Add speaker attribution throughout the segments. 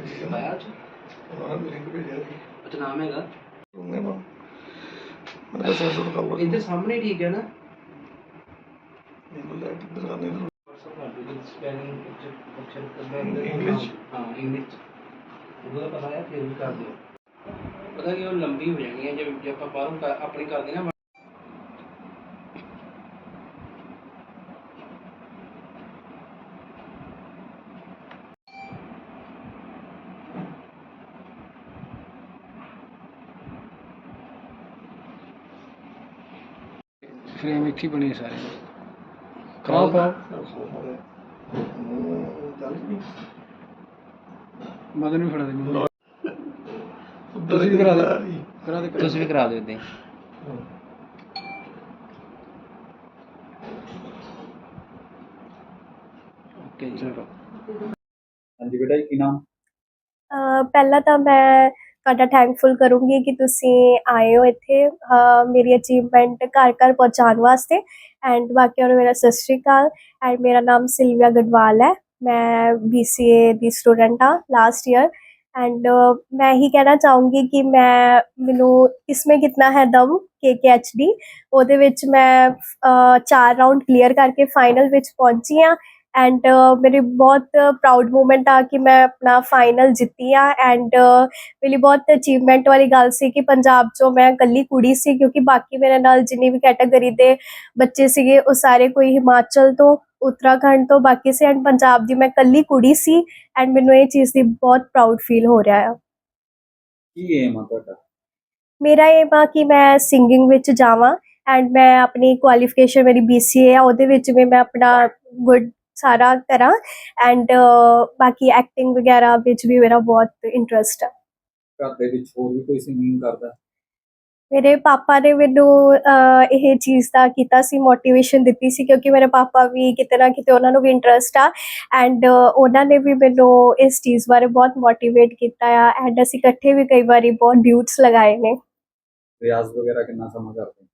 Speaker 1: ਭੇਜੀ ਹੈ
Speaker 2: ਪਾਇਆ ਅੱਜ
Speaker 1: ਉਹਨਾਂ ਨੇ ਲਿੰਕ ਭੇਜਿਆ ਸੀ।
Speaker 2: ਅੱਛਾ ਨਾਮ ਹੈਗਾ।
Speaker 1: ਉਹਨੇ ਨਾ ਮੈਂ ਕਿਹਾ ਸੈਂਸਰ ਕਰ ਲਓ
Speaker 2: ਇੱਧਰ ਸਾਹਮਣੇ ਠੀਕ ਹੈ ਨਾ।
Speaker 1: ਮੈਨੂੰ ਲੈ ਕੇ ਦਿਖਾਣੇ ਨੂੰ।
Speaker 2: Spelling picture
Speaker 1: English?
Speaker 2: ਹਾਂ ਇੰਗਲਿਸ਼ ਉਹਦਾ ਪਤਾ ਹੈ ਫਿਰ ਵੀ ਕਰ ਦਿਓ। ਪਤਾ ਕਿ ਉਹ ਲੰਬੀ ਹੋ ਜਾਣੀ ਹੈ ਜੇ ਜੇ ਆਪਾਂ ਬਾਹਰੋਂ ਕਰ- ਆਪਣੀ ਕਰਦੇ ਨਾ
Speaker 3: ਫਰੇਮ ਇੱਥੇ ਹੀ ਬਣੇ ਸਾਰੇ।
Speaker 1: ਚੱਲ ਗਈ
Speaker 3: ਮਦਨ ਨੂੰ ਫੜਾ ਦੇ। ਮੈਨੂੰ ਤੁਸੀਂ ਵੀ ਕਰਾ
Speaker 1: ਰਹੀ।
Speaker 3: ਕਰਾ ਦੇ
Speaker 2: ਤੁਸੀਂ ਵੀ ਕਰਾ ਦਿਓ ਇੱਦਾਂ ਓਕੇ ਜੀ।
Speaker 3: ਚਲੋ
Speaker 4: ਹਾਂਜੀ ਬੇਟਾ ਜੀ ਕੀ ਨਾਮ?
Speaker 5: ਪਹਿਲਾਂ ਤਾਂ ਮੈਂ ਤੁਹਾਡਾ ਥੈਂਕਫੁਲ ਕਰੂੰਗੀ ਕਿ ਤੁਸੀਂ ਆਏ ਹੋ ਇੱਥੇ ਮੇਰੀ ਅਚੀਵਮੈਂਟ ਘਰ ਘਰ ਪਹੁੰਚਾਉਣ ਵਾਸਤੇ ਐਂਡ ਬਾਕੀ ਨੂੰ ਮੇਰਾ ਸਤਿ ਸ਼੍ਰੀ ਅਕਾਲ ਐਂਡ ਮੇਰਾ ਨਾਮ ਸਿਲਵੀਆ ਗਡਵਾਲ ਹੈ, ਮੈਂ BCA ਦੀ ਸਟੂਡੈਂਟ ਹਾਂ ਲਾਸਟ ਈਅਰ ਐਂਡ ਮੈਂ ਹੀ ਕਹਿਣਾ ਚਾਹੂੰਗੀ ਕਿ ਮੈਂ, ਮੈਨੂੰ ਇਸਮੇ ਕਿਤਨਾ ਹੈ ਦਮ KKHD ਉਹਦੇ ਵਿੱਚ ਮੈਂ ਚਾਰ ਰਾਊਂਡ ਕਲੀਅਰ ਕਰਕੇ ਫਾਈਨਲ ਵਿੱਚ ਪਹੁੰਚੀ ਹਾਂ ਐਂਡ ਮੇਰੀ ਬਹੁਤ ਪ੍ਰਾਊਡ ਮੂਮੈਂਟ ਆ ਕਿ ਮੈਂ ਆਪਣਾ ਫਾਈਨਲ ਜਿੱਤੀ ਆ ਐਂਡ ਮੇਰੀ ਬਹੁਤ ਅਚੀਵਮੈਂਟ ਵਾਲੀ ਗੱਲ ਸੀ ਕਿ ਪੰਜਾਬ ਚੋਂ ਮੈਂ ਇਕੱਲੀ ਕੁੜੀ ਸੀ ਕਿਉਂਕਿ ਬਾਕੀ ਮੇਰੇ ਨਾਲ ਜਿੰਨੀ ਵੀ ਕੈਟਾਗਰੀ ਦੇ ਬੱਚੇ ਸੀਗੇ ਉਹ ਸਾਰੇ ਕੋਈ ਹਿਮਾਚਲ ਤੋਂ ਉੱਤਰਾਖੰਡ ਤੋਂ ਬਾਕੀ ਸੀ ਐਂਡ ਪੰਜਾਬ ਦੀ ਮੈਂ ਇਕੱਲੀ ਕੁੜੀ ਸੀ ਐਂਡ ਮੈਨੂੰ ਇਹ ਚੀਜ਼ ਦੀ ਬਹੁਤ ਪ੍ਰਾਊਡ ਫੀਲ ਹੋ ਰਿਹਾ ਆ
Speaker 4: ਕੀ ਏਮ ਆ ਤੁਹਾਡਾ
Speaker 5: ਮੇਰਾ ਇਹ ਆ ਕਿ ਮੈਂ ਸਿੰਗਿੰਗ ਵਿੱਚ ਜਾਵਾਂ ਐਂਡ ਮੈਂ ਆਪਣੀ ਕੁਆਲੀਫਿਕੇਸ਼ਨ ਮੇਰੀ BCA ਆ ਉਹਦੇ ਵਿੱਚ ਵੀ ਮੈਂ ਆਪਣਾ ਗੁੱਡ ਸਾਰਾ ਕਰਾਂ ਐਂਡ ਬਾਕੀ ਐਕਟਿੰਗ ਵਗੈਰਾ ਵਿੱਚ ਵੀ ਮੇਰਾ ਬਹੁਤ ਇੰਟਰਸਟ ਹੈ
Speaker 4: ਘਰ ਦੇ ਵਿੱਚ ਹੋਰ ਵੀ ਕੋਈ ਸਿੰਗਿੰਗ ਕਰਦਾ?
Speaker 5: ਮੇਰੇ ਪਾਪਾ ਨੇ ਮੈਨੂੰ ਇਹ ਚੀਜ਼ ਦਾ ਕੀਤਾ ਸੀ ਮੋਟੀਵੇਸ਼ਨ ਦਿੱਤੀ ਸੀ ਕਿਉਂਕਿ ਮੇਰੇ ਪਾਪਾ ਵੀ ਕਿਤੇ ਨਾ ਕਿਤੇ ਉਹਨਾਂ ਨੂੰ ਵੀ ਇੰਟਰਸਟ ਆ ਐਂਡ ਉਹਨਾਂ ਨੇ ਵੀ ਮੈਨੂੰ ਇਸ ਚੀਜ਼ ਬਾਰੇ ਬਹੁਤ ਮੋਟੀਵੇਟ ਕੀਤਾ ਆ ਐਂਡ ਅਸੀਂ ਇਕੱਠੇ ਵੀ ਕਈ ਵਾਰੀ ਬਹੁਤ ਡਿਊਟਸ ਲਗਾਏ ਨੇ।
Speaker 4: ਰਿਆਜ਼ ਵਗੈਰਾ ਕਿੰਨਾ ਸਮਾਂ ਕਰਦੇ?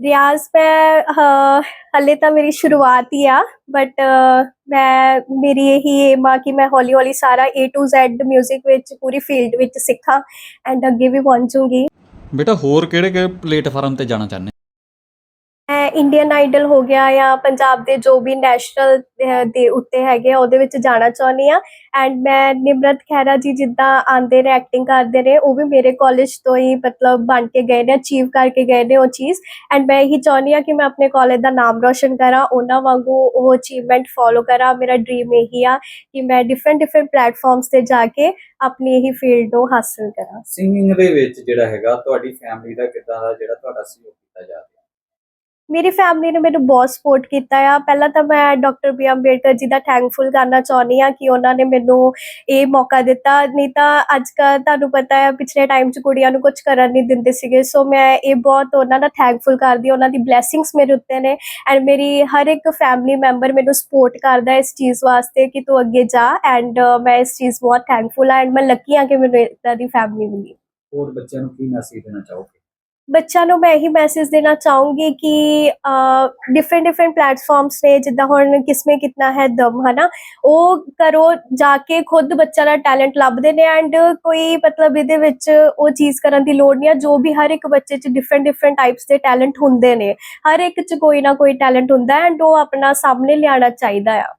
Speaker 5: ਰਿਆਜ਼ ਮੈਂ ਅਹ, ਹਲੇ ਤਾਂ ਮੇਰੀ ਸ਼ੁਰੂਆਤ ਹੀ ਆ ਬਟ ਮੈਂ ਮੇਰੀ ਇਹੀ ਏਮ ਆ ਕਿ ਮੈਂ ਹੌਲੀ ਹੌਲੀ ਸਾਰਾ A to Z 뮤직 ਵਿੱਚ ਪੂਰੀ ਫੀਲਡ ਵਿੱਚ ਸਿੱਖਾਂ ਐਂਡ ਅੱਗੇ ਵੀ ਪਹੁੰਚੂਗੀ।
Speaker 6: ਬੇਟਾ ਹੋਰ ਕਿਹੜੇ ਕਿਹੜੇ ਪਲੇਟਫਾਰਮ ਤੇ ਜਾਣਾ ਚਾਹੁੰਦੇ
Speaker 5: ਇੰਡੀਅਨ ਆਈਡਲ ਹੋ ਗਿਆ ਜਾਂ ਪੰਜਾਬ ਦੇ ਜੋ ਵੀ ਨੈਸ਼ਨਲ ਦੇ ਉੱਤੇ ਹੈਗੇ ਆ, ਉਹਦੇ ਵਿੱਚ ਜਾਣਾ ਚਾਹੁੰਦੀ ਆ ਐਂਡ ਮੈਂ ਨਿਮਰਤ ਖਹਿਰਾ ਜੀ ਜਿੱਦਾਂ ਆਂਦੇ ਨੇ ਐਕਟਿੰਗ ਕਰਦੇ ਨੇ ਉਹ ਵੀ ਮੇਰੇ ਕਾਲਜ ਤੋਂ ਹੀ ਮਤਲਬ ਬਣ ਕੇ ਗਏ ਨੇ ਅਚੀਵ ਕਰਕੇ ਗਏ ਨੇ ਉਹ ਚੀਜ਼। ਐਂਡ ਮੈਂ ਇਹੀ ਚਾਹੁੰਦੀ ਆ ਕਿ ਮੈਂ ਆਪਣੇ ਕਾਲਜ ਦਾ ਨਾਮ ਰੋਸ਼ਨ ਕਰਾਂ ਉਹਨਾਂ ਵਾਂਗੂ ਉਹ ਅਚੀਵਮੈਂਟ ਫੋਲੋ ਕਰਾਂ। ਮੇਰਾ ਡ੍ਰੀਮ ਇਹੀ ਆ ਕਿ ਮੈਂ ਡਿਫਰੈਂਟ ਡਿਫਰੈਂਟ ਪਲੇਟਫਾਰਮਸ ਤੇ ਜਾ ਕੇ ਆਪਣੀ ਇਹੀ ਫੀਲਡ ਨੂੰ ਹਾਸਲ ਕਰਾਂ।
Speaker 4: ਸਿੰਗਿੰਗ ਦੇ ਵਿੱਚ ਜਿਹੜਾ ਹੈਗਾ ਤੁਹਾਡੀ ਫੈਮਿਲੀ ਦਾ ਕਿੱਦਾਂ ਦਾ ਜਿਹੜਾ ਤੁਹਾਡਾ ਸਹਿਯੋਗ ਕੀਤਾ ਜਾ ਰਿਹਾ?
Speaker 5: ਮੇਰੀ ਫੈਮਿਲੀ ਨੇ ਮੈਨੂੰ ਬਹੁਤ ਸਪੋਰਟ ਕੀਤਾ ਆ। ਪਹਿਲਾਂ ਤਾਂ ਮੈਂ ਡਾਕਟਰ ਬੀ ਅੰਬੇਡਕਰ ਜੀ ਦਾ ਥੈਂਕਫੁਲ ਕਰਨਾ ਚਾਹੁੰਦੀ ਆ ਕਿ ਉਹਨਾਂ ਨੇ ਮੈਨੂੰ ਇਹ ਮੌਕਾ ਦਿੱਤਾ। ਨਹੀਂ ਤਾਂ ਅੱਜ ਕੱਲ੍ਹ ਤੁਹਾਨੂੰ ਪਤਾ ਹੈ, ਪਿਛਲੇ ਟਾਈਮ 'ਚ ਕੁੜੀਆਂ ਨੂੰ ਕੁਝ ਕਰਨ ਨਹੀਂ ਦਿੰਦੇ ਸੀਗੇ। ਸੋ ਮੈਂ ਇਹ ਬਹੁਤ ਉਹਨਾਂ ਦਾ ਥੈਂਕਫੁਲ ਕਰਦੀ ਉਹਨਾਂ ਦੀ ਬਲੇਸਿੰਗਸ ਮੇਰੇ ਉੱਤੇ ਨੇ ਐਂਡ ਮੇਰੀ ਹਰ ਇੱਕ ਫੈਮਿਲੀ ਮੈਂਬਰ ਮੈਨੂੰ ਸਪੋਰਟ ਕਰਦਾ ਇਸ ਚੀਜ਼ ਵਾਸਤੇ ਕਿ ਤੂੰ ਅੱਗੇ ਜਾ ਐਂਡ ਮੈਂ ਇਸ ਚੀਜ਼ ਬਹੁਤ ਥੈਂਕਫੁਲ ਆ ਐਂਡ ਮੈਂ ਲੱਕੀ ਆ ਕਿ ਮੈਨੂੰ ਇਦਾਂ ਦੀ ਫੈਮਿਲੀ ਮਿਲੀ।
Speaker 4: ਹੋਰ ਬੱਚਿਆਂ ਨੂੰ ਕੀ ਮੈਸੇਜ ਦੇਣਾ ਚਾਹੋਗੇ?
Speaker 5: ਬੱਚਿਆਂ ਨੂੰ ਮੈਂ ਇਹੀ ਮੈਸੇਜ ਦੇਣਾ ਚਾਹੂੰਗੀ ਕਿ ਡਿਫਰੈਂਟ ਡਿਫਰੈਂਟ ਪਲੇਟਫਾਰਮਸ ਨੇ ਜਿੱਦਾਂ ਹੁਣ ਕਿਸਮੇ ਕਿਤਨਾ ਹੈ ਦਮ ਹਨਾ? ਉਹ ਕਰੋ ਜਾ ਕੇ ਖੁਦ ਬੱਚਾ ਦਾ ਟੈਲੈਂਟ ਲੱਭਦੇ ਨੇ ਐਂਡ ਕੋਈ ਮਤਲਬ ਇਹਦੇ ਵਿੱਚ ਉਹ ਚੀਜ਼ ਕਰਨ ਦੀ ਲੋੜ ਨਹੀਂ ਆ ਜੋ ਵੀ ਹਰ ਇੱਕ ਬੱਚੇ 'ਚ ਡਿਫਰੈਂਟ ਡਿਫਰੈਂਟ ਟਾਈਪਸ ਦੇ ਟੈਲੈਂਟ ਹੁੰਦੇ ਨੇ। ਹਰ ਇੱਕ 'ਚ ਕੋਈ ਨਾ ਕੋਈ ਟੈਲੈਂਟ ਹੁੰਦਾ ਐਂਡ ਉਹ ਆਪਣਾ ਸਾਹਮਣੇ ਲਿਆਉਣਾ ਚਾਹੀਦਾ ਆ।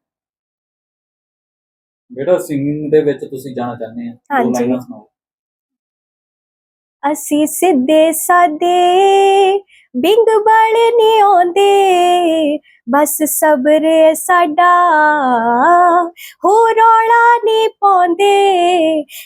Speaker 4: ਬੇਟਾ ਸਿੰਗਿੰਗ ਦੇ ਵਿੱਚ ਤੁਸੀਂ ਜਾਣਾ ਚਾਹੁੰਦੇ ਆ।
Speaker 5: ਹਾਂਜੀ।
Speaker 4: ਲਾਈਨਾਂ ਸੁਣਾਓ।
Speaker 5: ਅਸੀਂ ਸਿੱਧੇ ਸਾਦੇ, ਬਿੰਗ ਬਲ ਨਹੀਂ ਆਉਂਦੇ। ਬਸ ਸਬਰ ਸਾਡਾ ਹੋ ਰੌਲਾ ਨਹੀਂ ਪਾਉਂਦੇ।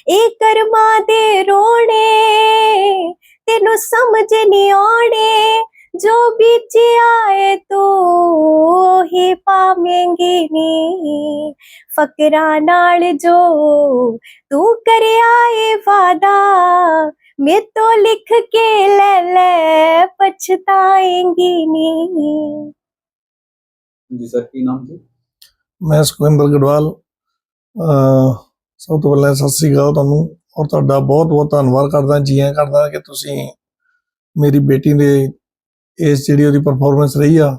Speaker 5: ਇਹ ਕਰਮਾਂ ਦੇ ਰੋਣੇ, ਤੈਨੂੰ ਸਮਝ ਨਹੀਂ ਆਉਣੇ। ਜੋ ਬੀਜਿਆ ਆਏ ਤੂੰ ਹੀ ਪਾਵੇਂਗੀ ਨੀ। ਫਕਰਾਂ ਨਾਲ ਜੋ ਤੂੰ ਕਰਿਆ ਏ ਵਾਦਾ ਮੈਂ ਤੋਂ ਲਿਖ ਕੇ ਲੈ ਲੈ ਪਛਤਾਏਂਗੀ ਨੀ
Speaker 4: ਜੀ ਸਰ ਕੀ ਨਾਮ ਜੀ
Speaker 1: ਮੈਂ ਸੁਖਵਿੰਦਰ ਗੜਵਾਲ ਅਹ ਸਭ ਤੋਂ ਪਹਿਲਾਂ ਸਤਿ ਸ੍ਰੀ ਅਕਾਲ ਤੁਹਾਨੂੰ ਔਰ ਤੁਹਾਡਾ ਬਹੁਤ ਬਹੁਤ ਧੰਨਵਾਦ ਕਰਦਾ ਜੀ ਆਇਆਂ ਕਰਦਾ ਕਿ ਤੁਸੀਂ ਮੇਰੀ ਬੇਟੀ ਦੇ ਇਸ ਜਿਹੜੀ ਉਹਦੀ ਪਰਫਾਰਮੈਂਸ ਰਹੀ ਆ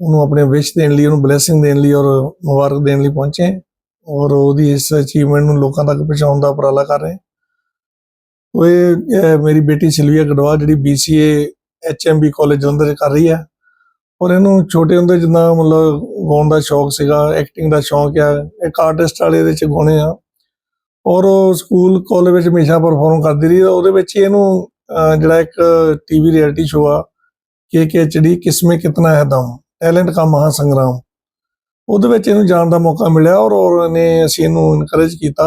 Speaker 1: ਉਹਨੂੰ ਆਪਣੇ ਵਿਸ਼ ਦੇਣ ਲਈ ਉਹਨੂੰ ਬਲੇਸਿੰਗ ਦੇਣ ਲਈ ਔਰ ਮੁਬਾਰਕ ਦੇਣ ਲਈ ਪਹੁੰਚੇ ਔਰ ਉਹਦੀ ਇਸ ਅਚੀਵਮੈਂਟ ਨੂੰ ਲੋਕਾਂ ਤੱਕ ਪਹੁੰਚਾਉਣ ਦਾ ਉਪਰਾਲਾ ਕਰ ਰਹੇ ਉਹ ਇਹ ਮੇਰੀ ਬੇਟੀ ਸਿਲਵੀਆ ਗਡਵਾ ਜਿਹੜੀ BCA HMB ਕਾਲਜ ਜਲੰਧਰ 'ਚ ਕਰ ਰਹੀ ਹੈ। ਔਰ ਇਹਨੂੰ ਛੋਟੇ ਹੁੰਦੇ ਜਿੱਦਾਂ ਮਤਲਬ ਗਾਉਣ ਦਾ ਸ਼ੌਕ ਸੀਗਾ ਐਕਟਿੰਗ ਦਾ ਸ਼ੌਕ ਆ, ਇੱਕ ਆਰਟਿਸਟ ਵਾਲੇ ਦੇ ਚ ਗਾਉਣੇ ਆ। ਔਰ ਉਹ ਸਕੂਲ ਕਾਲਜ ਵਿੱਚ ਹਮੇਸ਼ਾ ਪਰਫਾਰਮ ਕਰਦੀ ਰਹੀ ਉਹਦੇ ਵਿੱਚ ਹੀ ਇਹਨੂੰ ਜਿਹੜਾ ਇੱਕ ਟੀਵੀ ਰਿਐਲਿਟੀ ਸ਼ੋਅ ਆ ਕੇ ਕੇ ਐਚਡੀ ਕਿਸਮੇ ਕਿਤਨਾ ਹੈ ਦਮ ਟੈਲੈਂਟ ਕਾ ਮਹਾ ਸੰਗਰਾਮ। ਉਹਦੇ ਵਿੱਚ ਇਹਨੂੰ ਜਾਣ ਦਾ ਮੌਕਾ ਮਿਲਿਆ ਔਰ ਔਰ ਇਹਨੇ ਅਸੀਂ ਇਹਨੂੰ ਇਨਕਰੇਜ ਕੀਤਾ।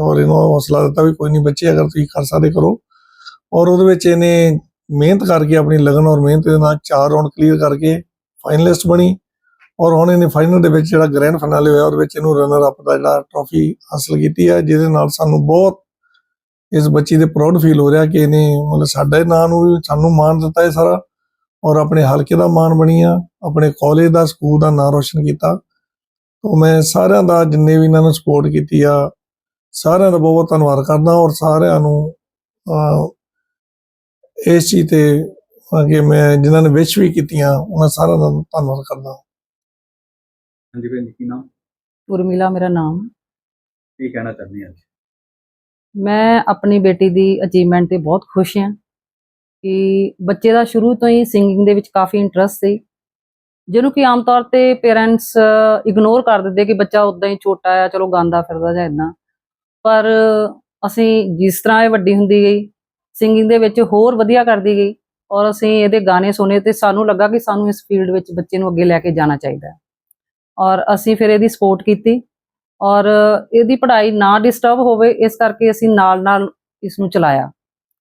Speaker 1: ਔਰ ਇਹਨੂੰ ਹੌਸਲਾ ਦਿੱਤਾ ਵੀ ਕੋਈ ਨਹੀਂ ਬੱਚੇ, ਅਗਰ ਤੁਸੀਂ ਕਰ ਸਕਦੇ ਕਰੋ। ਔਰ ਉਹਦੇ ਵਿੱਚ ਇਹਨੇ ਮਿਹਨਤ ਕਰਕੇ ਆਪਣੀ ਲਗਨ ਔਰ ਮਿਹਨਤ ਦੇ ਨਾਲ ਚਾਰ ਰਾਉਂਡ ਕਲੀਅਰ ਕਰਕੇ ਫਾਈਨਲਿਸਟ ਬਣੀ। ਔਰ ਹੁਣ ਇਹਨੇ ਫਾਈਨਲ ਦੇ ਵਿੱਚ ਜਿਹੜਾ ਗ੍ਰੈਂਡ ਫਾਈਨਲ ਹੋਇਆ, ਉਹਦੇ ਵਿੱਚ ਇਹਨੂੰ ਰਨਰ ਅਪ ਦਾ ਜਿਹੜਾ ਟਰੋਫੀ ਹਾਸਲ ਕੀਤੀ ਹੈ, ਜਿਹਦੇ ਨਾਲ ਸਾਨੂੰ ਬਹੁਤ ਇਸ ਬੱਚੀ ਦੇ ਪ੍ਰਾਊਡ ਫੀਲ ਹੋ ਰਿਹਾ ਕਿ ਇਹਨੇ ਮਤਲਬ ਸਾਡੇ ਨਾਂ ਨੂੰ ਵੀ ਸਾਨੂੰ ਮਾਣ ਦਿੱਤਾ ਹੈ ਸਾਰਾ। ਔਰ ਆਪਣੇ ਹਲਕੇ ਦਾ ਮਾਣ ਬਣੀ ਆ, ਆਪਣੇ ਕਾਲਜ ਦਾ ਸਕੂਲ ਦਾ ਨਾਂ ਰੋਸ਼ਨ ਕੀਤਾ। ਤੋਂ ਮੈਂ ਸਾਰਿਆਂ ਦਾ ਜਿੰਨੇ ਵੀ ਇਹਨਾਂ ਨੂੰ ਸਪੋਰਟ ਕੀਤੀ ਆ ਸਾਰਿਆਂ ਦਾ ਬਹੁਤ ਬਹੁਤ ਧੰਨਵਾਦ ਕਰਦਾ ਔਰ ਸਾਰਿਆਂ ਨੂੰ ਇਸ ਚੀਜ਼ ਤੇ ਅੱਗੇ ਮੈਂ ਜਿਨ੍ਹਾਂ ਨੇ ਵਿਸ਼ ਵੀ ਕੀਤੀਆਂ ਉਹਨਾਂ ਸਾਰਿਆਂ ਦਾ ਧੰਨਵਾਦ ਕਰਦਾ
Speaker 4: ਹਾਂਜੀ ਭੈਣ ਜੀ ਕੀ ਨਾਮ?
Speaker 7: ਉਰਮਿਲਾ ਮੇਰਾ ਨਾਮ।
Speaker 4: ਕੀ ਕਹਿਣਾ ਚਾਹੁੰਦੇ ਅੱਜ?
Speaker 7: ਮੈਂ ਆਪਣੀ ਬੇਟੀ ਦੀ ਅਚੀਵਮੈਂਟ ਤੇ ਬਹੁਤ ਖੁਸ਼ ਹਾਂ ਕਿ ਬੱਚੇ ਦਾ ਸ਼ੁਰੂ ਤੋਂ ਹੀ ਸਿੰਗਿੰਗ ਦੇ ਵਿੱਚ ਕਾਫੀ ਇੰਟਰਸਟ ਸੀ। ਜਿਹਨੂੰ ਕਿ ਆਮ ਤੌਰ ਤੇ ਪੇਰੈਂਟਸ ਇਗਨੋਰ ਕਰ ਦਿੰਦੇ ਕਿ ਬੱਚਾ ਉਦਾਂ ਹੀ ਛੋਟਾ ਆ ਚਲੋ ਗਾਉਂਦਾ ਫਿਰਦਾ ਜਾਂ ਇਦਾਂ ਪਰ ਅਸੀਂ ਜਿਸ ਤਰ੍ਹਾਂ ਇਹ ਵੱਡੀ ਹੁੰਦੀ ਗਈ ਸਿੰਗਿੰਗ ਦੇ ਵਿੱਚ ਹੋਰ ਵਧੀਆ ਕਰਦੀ ਗਈ ਔਰ ਅਸੀਂ ਇਹਦੇ ਗਾਣੇ ਸੁਣੇ ਤੇ ਸਾਨੂੰ ਲੱਗਾ ਕਿ ਸਾਨੂੰ ਇਸ ਫੀਲਡ ਵਿੱਚ ਬੱਚੇ ਨੂੰ ਅੱਗੇ ਲੈ ਕੇ ਜਾਣਾ ਚਾਹੀਦਾ ਹੈ। ਔਰ ਅਸੀਂ ਫਿਰ ਇਹਦੀ ਸਪੋਰਟ ਕੀਤੀ ਔਰ ਇਹਦੀ ਪੜ੍ਹਾਈ ਨਾ ਡਿਸਟਰਬ ਹੋਵੇ, ਇਸ ਕਰਕੇ ਅਸੀਂ ਨਾਲ-ਨਾਲ ਇਸ ਨੂੰ ਚਲਾਇਆ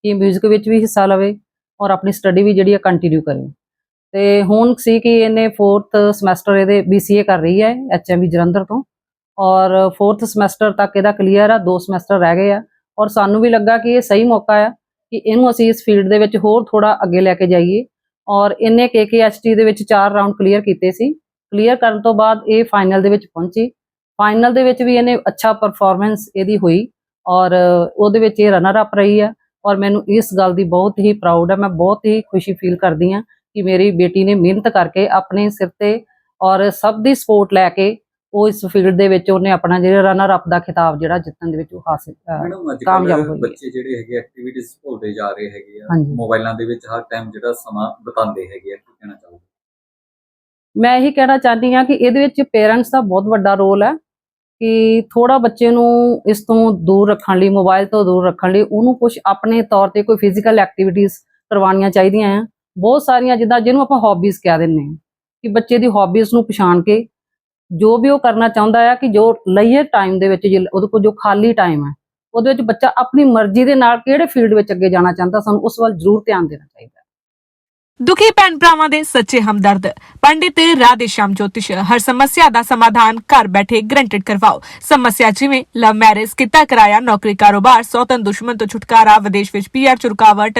Speaker 7: ਕਿ 뮤직 ਵਿੱਚ ਵੀ ਹਿੱਸਾ ਲਵੇ ਔਰ ਆਪਣੀ ਸਟੱਡੀ ਵੀ ਜਿਹੜੀ ਹੈ ਕੰਟੀਨਿਊ ਕਰੇ। ਤੇ ਹੁਣ ਸੀ ਕਿ ਇਹਨੇ 4th ਸਮੈਸਟਰ ਇਹਦੇ BCA ਕਰ ਰਹੀ ਹੈ HMB ਜਲੰਧਰ ਤੋਂ। ਔਰ 4th ਸਮੈਸਟਰ ਤੱਕ ਇਹਦਾ ਕਲੀਅਰ ਆ, ਦੋ ਸਮੈਸਟਰ ਰਹਿ ਗਏ ਆ। ਔਰ ਸਾਨੂੰ ਵੀ ਲੱਗਾ ਕਿ ਇਹ ਸਹੀ ਮੌਕਾ ਆ ਕਿ ਇਹਨੂੰ ਅਸੀਂ ਇਸ ਫੀਲਡ ਦੇ ਵਿੱਚ ਹੋਰ ਥੋੜਾ ਅੱਗੇ ਲੈ ਕੇ ਜਾਈਏ। ਔਰ ਇਹਨੇ KKHT ਦੇ ਵਿੱਚ ਚਾਰ ਰਾਊਂਡ ਕਲੀਅਰ ਕੀਤੇ ਸੀ। ਕਲੀਅਰ ਕਰਨ ਤੋਂ ਬਾਅਦ ਇਹ ਫਾਈਨਲ ਦੇ ਵਿੱਚ ਪਹੁੰਚੀ। ਫਾਈਨਲ ਦੇ ਵਿੱਚ ਵੀ ਇਹਨੇ ਅੱਛਾ ਪਰਫਾਰਮੈਂਸ ਇਹਦੀ ਹੋਈ। ਔਰ ਉਹਦੇ ਵਿੱਚ ਇਹ ਰਨਰ ਅਪ ਰਹੀ ਆ। ਔਰ ਮੈਨੂੰ ਇਸ ਗੱਲ ਦੀ ਬਹੁਤ ਹੀ ਪ੍ਰਾਊਡ ਆ। ਮੈਂ ਬਹੁਤ ਹੀ ਖੁਸ਼ੀ ਫੀਲ ਕਰਦੀ ਹਾਂ ਕਿ ਮੇਰੀ ਬੇਟੀ ਨੇ ਮਿਹਨਤ ਕਰਕੇ ਆਪਣੇ ਸਿਰ ਤੇ ਔਰ ਸਭ ਦੀ ਸਪੋਰਟ ਲੈ ਕੇ ਉਹ ਇਸ ਫੀਲਡ ਦੇ ਵਿੱਚ ਉਹਨੇ ਆਪਣਾ ਜਿਹੜਾ ਰਨਰ ਅਪ ਦਾ ਖਿਤਾਬ ਜਿਹੜਾ ਜਿੱਤਣ ਦੇ ਵਿੱਚ ਉਹ ਹਾਸਿਲ ਕਾਮਯਾਬ ਹੋਈ।
Speaker 4: ਬੱਚੇ ਜਿਹੜੇ ਹੈਗੇ ਐਕਟੀਵਿਟੀਜ਼ ਭੁੱਲਦੇ ਜਾ ਰਹੇ ਹੈਗੇ ਆ। ਮੋਬਾਈਲਾਂ ਦੇ ਵਿੱਚ ਹਰ ਟਾਈਮ ਜਿਹੜਾ ਸਮਾਂ ਬਿਤਾਉਂਦੇ ਹੈਗੇ ਆ ਕੀ ਕਹਿਣਾ ਚਾਹੋਗੇ
Speaker 7: ਮੈਂ ਇਹੀ ਕਹਿਣਾ ਚਾਹਦੀ ਹਾਂ ਕਿ ਇਹਦੇ ਵਿੱਚ ਪੇਰੈਂਟਸ ਦਾ ਬਹੁਤ ਵੱਡਾ ਰੋਲ ਹੈ ਕਿ ਥੋੜਾ ਬੱਚੇ ਨੂੰ ਇਸ ਤੋਂ ਦੂਰ ਰੱਖਣ ਲਈ ਮੋਬਾਈਲ ਤੋਂ ਦੂਰ ਰੱਖਣ ਲਈ ਉਹਨੂੰ ਕੁਝ ਆਪਣੇ ਤੌਰ ਤੇ ਕੋਈ ਫਿਜ਼ੀਕਲ ਐਕਟੀਵਿਟੀਜ਼ ਕਰਵਾਉਣੀਆਂ ਚਾਹੀਦੀਆਂ ਆ ਬਹੁਤ ਸਾਰੀਆਂ ਜਿੱਦਾਂ ਜਿਹਨੂੰ ਆਪਾਂ ਹੌਬੀਜ਼ ਕਹਿ ਦਿੰਦੇ ਹਾਂ ਕਿ ਬੱਚੇ ਦੀ ਹੌਬੀਜ਼ ਨੂੰ ਪਛਾਣ ਕੇ ਜੋ ਵੀ ਉਹ ਕਰਨਾ ਚਾਹੁੰਦਾ ਆ ਕਿ ਜੋ ਲਈਏ ਟਾਈਮ ਦੇ ਵਿੱਚ ਉਹਦੇ ਕੋਲ ਜੋ ਖਾਲੀ ਟਾਈਮ ਹੈ ਉਹਦੇ ਵਿੱਚ ਬੱਚਾ ਆਪਣੀ ਮਰਜ਼ੀ ਦੇ ਨਾਲ ਕਿਹੜੇ ਫੀਲਡ ਵਿੱਚ ਅੱਗੇ ਜਾਣਾ ਚਾਹੁੰਦਾ, ਸਾਨੂੰ ਉਸ ਵੱਲ ਜ਼ਰੂਰ ਧਿਆਨ ਦੇਣਾ ਚਾਹੀਦਾ
Speaker 8: ਦੁਖੀ ਭੈਣ ਭਰਾਵਾਂ ਦੇ ਸੱਚੇ ਹਮਦਰਦ, ਪੰਡਿਤ ਰਾਧੇ ਸ਼ਾਮ ਜੋਤਿਸ਼, ਹਰ ਸਮੱਸਿਆ ਦਾ ਸਮਾਧਾਨ ਘਰ ਬੈਠੇ ਗਰੰਟਡ ਕਰਵਾਓ। ਸਮੱਸਿਆ ਜਿਵੇਂ ਲਵ ਮੈਰਿਜ ਕਿੱਤਾ ਕਰਾਇਆ, ਨੌਕਰੀ ਕਾਰੋਬਾਰ ਸੌਤਨ ਦੁਸ਼ਮਣ ਤੋਂ ਛੁਟਕਾਰਾ, ਵਿਦੇਸ਼ ਵਿੱਚ ਪੀਆਰ ਚ ਰੁਕਾਵਟ